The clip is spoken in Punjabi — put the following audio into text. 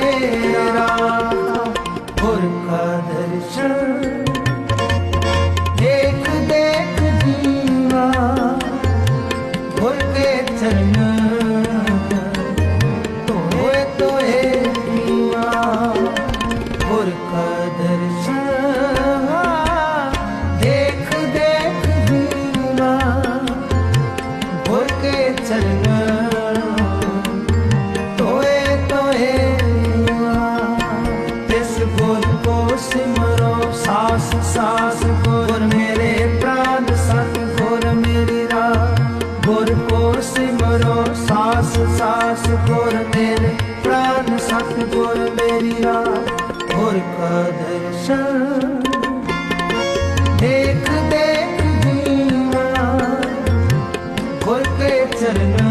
ਤੇਰਾ ਗੁਰ ਕਾ ਦਰਸ਼ਨ। ਦੇਖ ਦੇਖ ਜੀਵਾ ਗੁਰ ਕੇ ਚਰਨ। ਸਿਮਰੋ, ਸਾਸ ਸਾਸ, ਗੁਰ ਮੇਰੇ ਪ੍ਰਾਨ, ਸਤ ਮੇਰੀ ਰਾਹ। ਸਿਮਰੋ, ਸਾਸ ਸਾਸ, ਗੁਰ ਮੇਰੇ ਪ੍ਰਾਨ, ਸਤ ਮੇਰੀ ਰਾਹ। ਗੁਰ ਗੁਰ ਕੇ ਚਰਨਾਂ